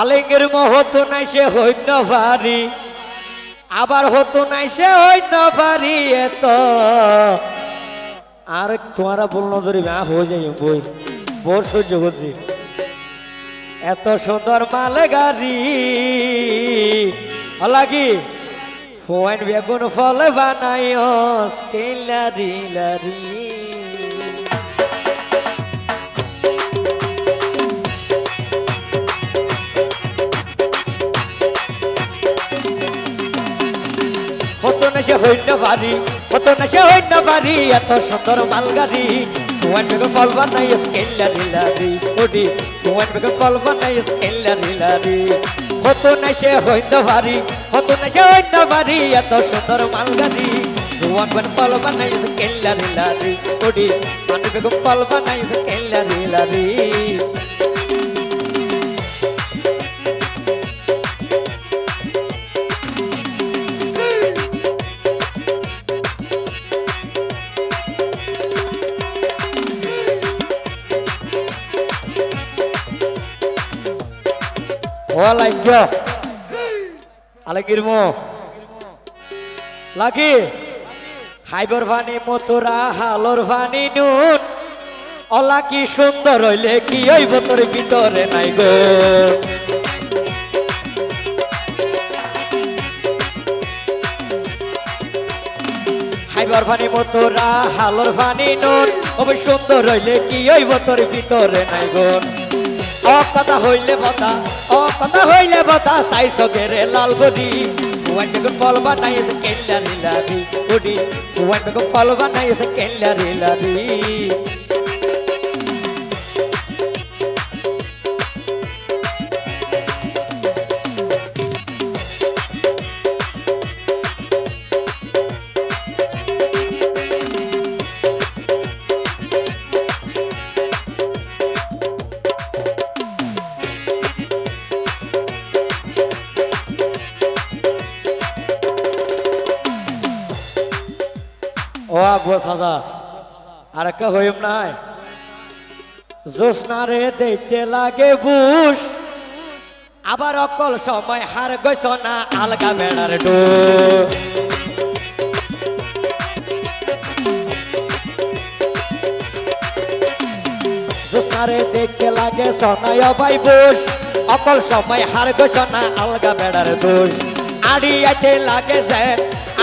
আলিঙ্গের হতো নাই, সে হইত পারি আবার হতো নাই, সে হইত পারি এত। আর তোমারা বলল ধরি না হয়ে যাই বই বোর সহ্য করছি। এত সুন্দর মাল গাড়ি লাগি ফোন বেগুন ফল বানাই লারি লারি। হতো না সে হইতে পারি হতো না সে পারি এত সুন্দর মালগাড়ি। ফোন বেগুন ফল বানাই লারি লারি ওডি ফোন বেগুন ফল বানাই লারি লারি হতো না সে হইতে পারি হতো না সে পারি এত সুন্দর মালগাড়ি। ফোন বেগুন ফল বানাই লারি লারি ওডি ফোন বেগুন ফল বানাই লারি লারি আলাকির মো। লাগি? হাইবর ভানি মতুরা হালর ভানি, নুন। অলা কি সুন্দর হইলে কি ওই বোতর ভিতরে নাই গো? হাইবার ভানি মতুরা হালর ভানি, নুন। ওই সুন্দর হইলে কি ওই বোতর ভিতরে নাই গো? অ কথা হইলে বতা অ কথা হইলে বতা সাইস গেরে লাল গড়ি ফুয়ান বেগুন ফল এসে কেল্লা রিলাবি গড়ি ফুয়ান বেগুন ফল এসে কেল্লা রিলাবি দেখতে লাগে আবার অকল সময় হার গইছ না, আলগা বেড়ার ডোর। জোসনারে দেখতে লাগে সোনায় বাই বুশ অকল সময় হার গইছ না, আলগা বেড়ার দোষ আড়িয়াতে লাগে যে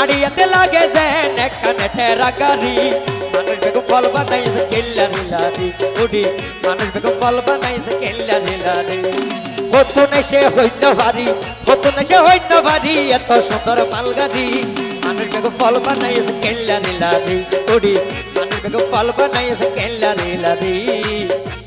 আড়িয়াতে লাগে যে নেকানে টেরা গাড়ি। মানুষ বেগম ফল বানাইছে কেল্লা রিলারি উডি মানুষ বেগম ফল বানাইছে কেল্লা রিলারি হতো না সে হইতে পারি হতো না সে হইতে পারি, এত সুন্দর মালগাড়ি। মানুষ বেগম ফল বানাইছে কেল্লা রিলারি উডি মানুষ বেগম ফল বানাইছে কেল্লা রিলারি